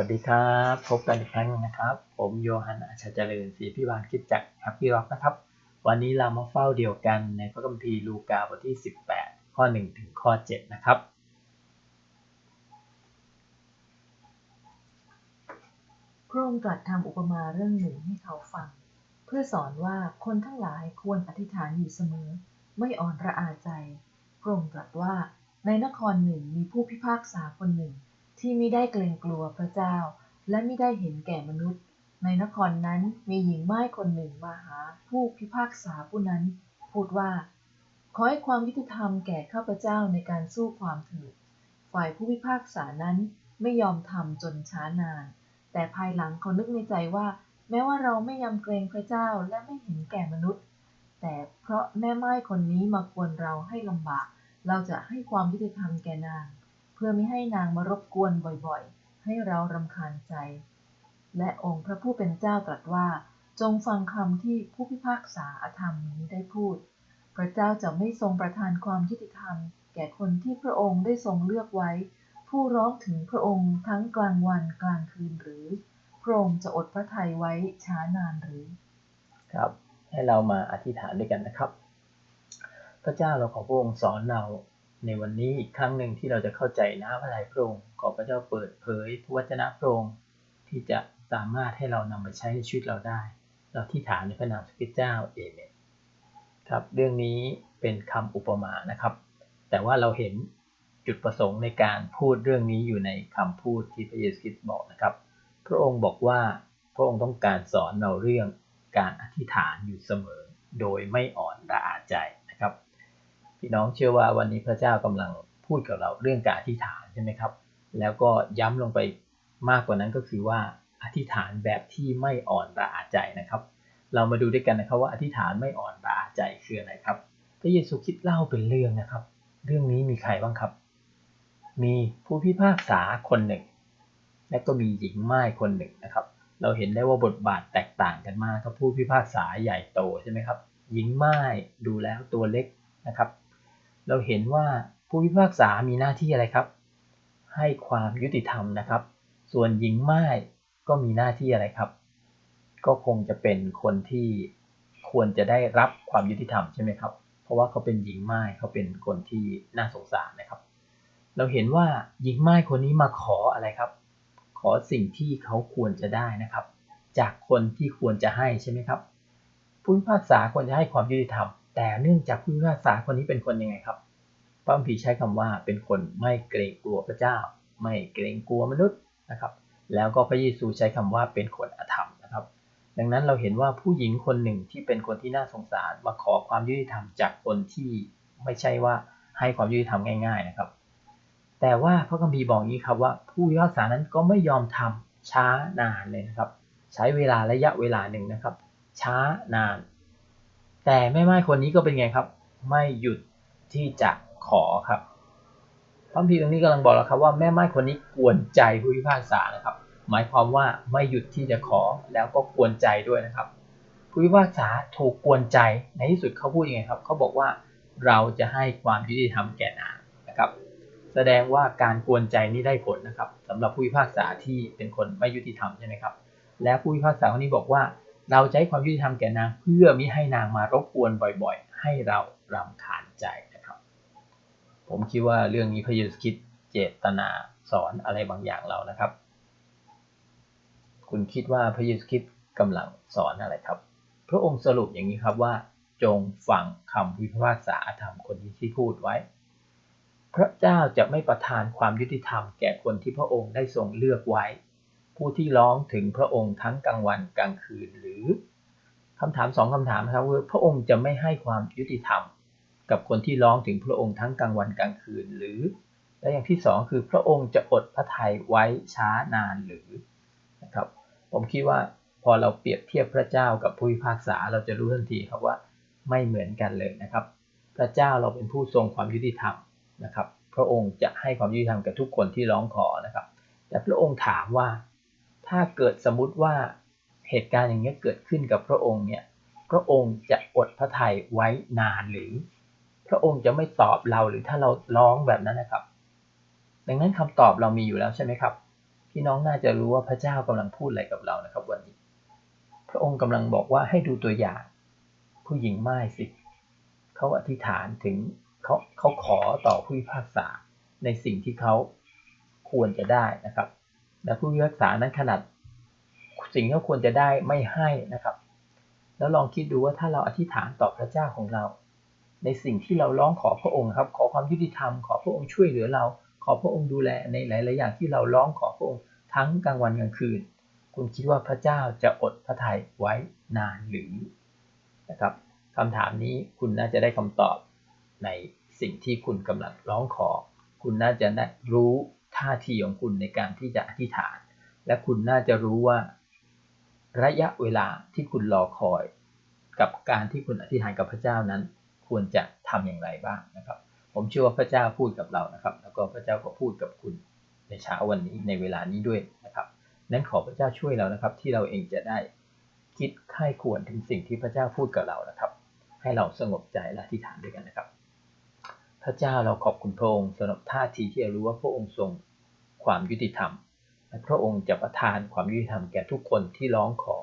วัสดีครับ พบกันอีกครั้งหนึงนะครับ ผมโยฮันอาชาเจริญศรีพิบาลคิดจากแฮปปี้ร็อกนะครับ วันนี้เรามาเฝ้าเดียวกันในพระคัมภีร์ลูกาบทที่ 18 ข้อ 1 ถึงข้อ 7 นะครับ พระองค์ตรัสทำอุปมาเรื่องหนึ่งให้เขาฟัง เพื่อสอนว่าคนทั้งหลายควรอธิษฐานอยู่เสมอ ไม่อ่อนระอาใจ พระองค์ตรัสว่าในนครหนึ่งมีผู้พิพากษาคนหนึ่ง ที่ไม่ได้เกรงกลัวพระเจ้า และไม่ได้เห็นแก่มนุษย์ ในนครนั้นมีหญิงไม่ายคนหนึ่งมาหาผู้พิพากษาผู้นั้น พูดว่า ขอให้ความยุติธรรมแก่ข้าพเจ้าในการสู้ความเถิดฝ่ายผู้พิพากษานั้นไม่ยอมทำจนช้านาน แต่ภายหลังเขานึกในใจว่า แม้ว่าเราไม่ยำเกรงพระเจ้าและไม่เห็นแก่มนุษย์ แต่เพราะแม่ไม้คนนี้มาควรเราให้ลำบาก เราจะให้ความยุติธรรมแก่นาง เพื่อไม่ให้นางมารบกวนบ่อยๆ ให้เรารำคาญใจ และองค์พระผู้เป็นเจ้าตรัสว่า จงฟังคำที่ผู้พิพากษาอธรรมนี้ได้พูด พระเจ้าจะไม่ทรงประทานความยุติธรรม แก่คนที่พระองค์ได้ทรงเลือกไว้ ผู้ร้องถึงพระองค์ทั้งกลางวันกลางคืนหรือ พระองค์จะอดพระทัยไว้ช้านานหรือ ครับ ให้เรามาอธิษฐานด้วยกันนะครับ พระเจ้าเราขอพระองค์สอนเรา ในวันนี้อีกครั้งหนึ่งที่เราจะเข้าใจน้ำอะไรพระองค์ขอพระเจ้าเปิดเผยพระวจนะพระองค์ที่จะสามารถให้เรานำไปใช้ในชีวิตเราได้ เราที่ฐานในพระนามพระเจ้าเอเมนครับเรื่องนี้เป็นคำอุปมานะครับ แต่ว่าเราเห็นจุดประสงค์ในการพูดเรื่องนี้อยู่ในคำพูดที่พระเยซูคริสต์บอกนะครับ พระองค์บอกว่าพระองค์ต้องการสอนเราเรื่องการอธิษฐานอยู่เสมอ โดยไม่อ่อนระอาใจ พี่น้องเชื่อว่าวันนี้พระเจ้ากำลังพูดกับเราเรื่องการอธิษฐานใช่ไหมครับ แล้วก็ย้ำลงไปมากกว่านั้นก็คือว่าอธิษฐานแบบที่ไม่อ่อนระอาใจนะครับ เรามาดูด้วยกันนะครับว่าอธิษฐานไม่อ่อนระอาใจคืออะไรครับ พระเยซูคริดเล่าเป็นเรื่องนะครับ เรื่องนี้มีใครบ้างครับ มีผู้พิพากษาคนหนึ่ง และก็มีหญิงไม่ายคนหนึ่งนะครับ เราเห็นได้ว่าบทบาทแตกต่างกันมากครับผู้พิพากษาใหญ่โตใช่ไหมครับ หญิงไม่ายดูแล้วตัวเล็กนะครับ เราเห็นว่าผู้พิพากษามีหน้าที่อะไรครับ ให้ความยุติธรรมนะครับ ส่วนหญิงไม่ายก็มีหน้าที่อะไรครับ ก็คงจะเป็นคนที่ควรจะได้รับความยุติธรรมใช่ไหมครับ เพราะว่าเขาเป็นหญิงไม่ายเขาเป็นคนที่น่าสงสารนะครับ เราเห็นว่าหญิงไม่ายคนนี้มาขออะไรครับ ขอสิ่งที่เขาควรจะได้นะครับ จากคนที่ควรจะให้ใช่ไหมครับผู้พิพากษาควรจะให้ความยุติธรรม แต่เนื่องจากผู้พิพากษาคนนี้เป็นคนยังไงครับพระคัมภีร์ใช้คำว่าเป็นคนไม่เกรงกลัวพระเจ้า ไม่เกรงกลัวมนุษย์นะครับ แล้วก็พระเยซูใช้คำว่าเป็นคนอธรรมนะครับ ดังนั้นเราเห็นว่าผู้หญิงคนหนึ่งที่เป็นคนที่น่าสงสารมาขอความยุติธรรมจากคนที่ไม่ใช่ว่าให้ความยุติธรรมง่าย ๆนะครับ แต่ว่าพระคัมภีร์บอกนี้ครับว่าผู้พิพากษานั้นก็ไม่ยอมทำช้านานเลยนะครับ ใช้เวลาระยะเวลาหนึ่งนะครับ ช้านาน แต่แม่ไม้คนนี้ก็เป็นไงครับ ไม่หยุดที่จะขอครับพระคัมภีร์ตรงนี้กำลังบอกแล้วครับว่าแม่ไม้คนนี้กวนใจผู้พิพากษานะครับ หมายความว่าไม่หยุดที่จะขอแล้วก็กวนใจด้วยนะครับ ผู้พิพากษาถูกกวนใจในที่สุดเขาพูดยังไงครับเขาบอกว่าเราจะให้ความยุติธรรมแก่นางนะครับ แสดงว่าการกวนใจนี้ได้ผลนะครับสำหรับผู้พิพากษาที่เป็นคนไม่ยุติธรรมใช่ไหมครับ และผู้พิพากษาคนนี้บอกว่า เราให้ความยุติธรรมแก่นางเพื่อมิให้นางมารบกวนบ่อยๆ ให้เรารำคาญใจนะครับ ผมคิดว่าเรื่องนี้พระเยซูคริดเจตนาสอนอะไรบางอย่างเรานะครับ คุณคิดว่าพระเยซูคริดกำลังสอนอะไรครับ พระองค์สรุปอย่างนี้ครับว่า จงฟังคำพิพากษาธรรมคนนี้ที่พูดไว้ พระเจ้าจะไม่ประทานความยุติธรรมแก่คนที่พระองค์ได้ทรงเลือกไว้ ผู้ที่ร้องถึงพระองค์ทั้งกลางวันกลางคืนหรือคำถามสองคำถามครับว่าพระองค์จะไม่ให้ความยุติธรรม กับคนที่ร้องถึงพระองค์ทั้งกลางวันกลางคืนหรือ และอย่างที่สองคือพระองค์จะอดพระทัยไว้ช้านานหรือนะครับผมคิดว่าพอเราเปรียบเทียบพระเจ้ากับผู้พิพากษาเราจะรู้ทันทีครับว่าไม่เหมือนกันเลยนะครับ พระเจ้าเราเป็นผู้ทรงความยุติธรรมนะครับ พระองค์จะให้ความยุติธรรมกับทุกคนที่ร้องขอนะครับ แต่พระองค์ถามว่า ถ้าเกิดสมมุติว่าเหตุการณ์อย่างนี้เกิดขึ้นกับพระองค์เนี่ย พระองค์จะอดพระทัยไว้นานหรือ พระองค์จะไม่ตอบเราหรือถ้าเราร้องแบบนั้นนะครับ ดังนั้นคำตอบเรามีอยู่แล้วใช่ไหมครับ พี่น้องน่าจะรู้ว่าพระเจ้ากำลังพูดอะไรกับเรานะครับ วันนี้ พระองค์กำลังบอกว่าให้ดูตัวอย่าง ผู้หญิงไม้สิ เขาอธิษฐานถึงเขาเขาขอต่อผู้พิพากษาในสิ่งที่เขาควรจะได้นะครับ และผู้พิพากษานั้นขนาดสิ่งที่ควรจะได้ไม่ให้นะครับ แล้วลองคิดดูว่าถ้าเราอธิษฐานต่อพระเจ้าของเรา ในสิ่งที่เราร้องขอพระองค์ครับ ขอความยุติธรรมขอพระองค์ช่วยเหลือเรา ขอพระองค์ดูแลในหลายๆอย่างที่เราร้องขอพระองค์ทั้งกลางวันกลางคืน คุณคิดว่าพระเจ้าจะอดพระทัยไว้นานหรือนะครับคำถามนี้คุณน่าจะได้คำตอบในสิ่งที่คุณกำลังร้องขอ คุณน่าจะรู้ ท่าทีของคุณในการที่จะอธิษฐาน และคุณน่าจะรู้ว่า ระยะเวลาที่คุณรอคอย กับการที่คุณอธิษฐานกับพระเจ้านั้น ควรจะทำอย่างไรบ้างนะครับ ผมเชื่อว่าพระเจ้าพูดกับเรานะครับ แล้วก็พระเจ้าก็พูดกับคุณในเช้าวันนี้ในเวลานี้ด้วยนะครับนั้นขอพระเจ้าช่วยเรานะครับ ที่เราเองจะได้คิดค่ายควรถึงสิ่งที่พระเจ้าพูดกับเรานะครับ ให้เราสงบใจและอธิษฐานด้วยกันนะครับ พระเจ้าเราขอบคุณพระองค์สำหรับท่าทีที่เรารู้ว่าพระองค์ทรงความยุติธรรม และพระองค์จะประทานความยุติธรรมแก่ทุกคนที่ร้องขอ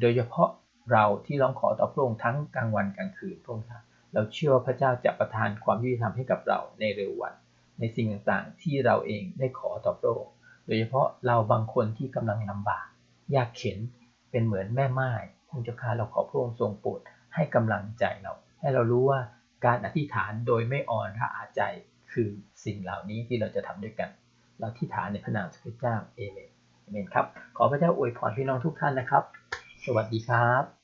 โดยเฉพาะเราที่ร้องขอต่อพระองค์ทั้งกลางวันกลางคืนพระองค์เราเชื่อว่าพระเจ้าจะประทานความยุติธรรมให้กับเราในเร็ววัน ในสิ่งต่างๆ ที่เราเองได้ขอต่อพระองค์โดยเฉพาะเราบางคนที่กำลังลำบากยากเข็นเป็นเหมือนแม่ไม้พระเจ้าข้าเราขอพระองค์ทรงโปรดให้กำลังใจเรา ให้เรารู้ว่า การอธิษฐานโดยไม่อ่อนระอาใจคือสิ่งเหล่านี้ที่เราจะทำด้วยกัน เราอธิษฐานในพระนามพระเจ้าเอเมนเอเมนครับ ขอพระเจ้าอวยพรพี่น้องทุกท่านนะครับ สวัสดีครับ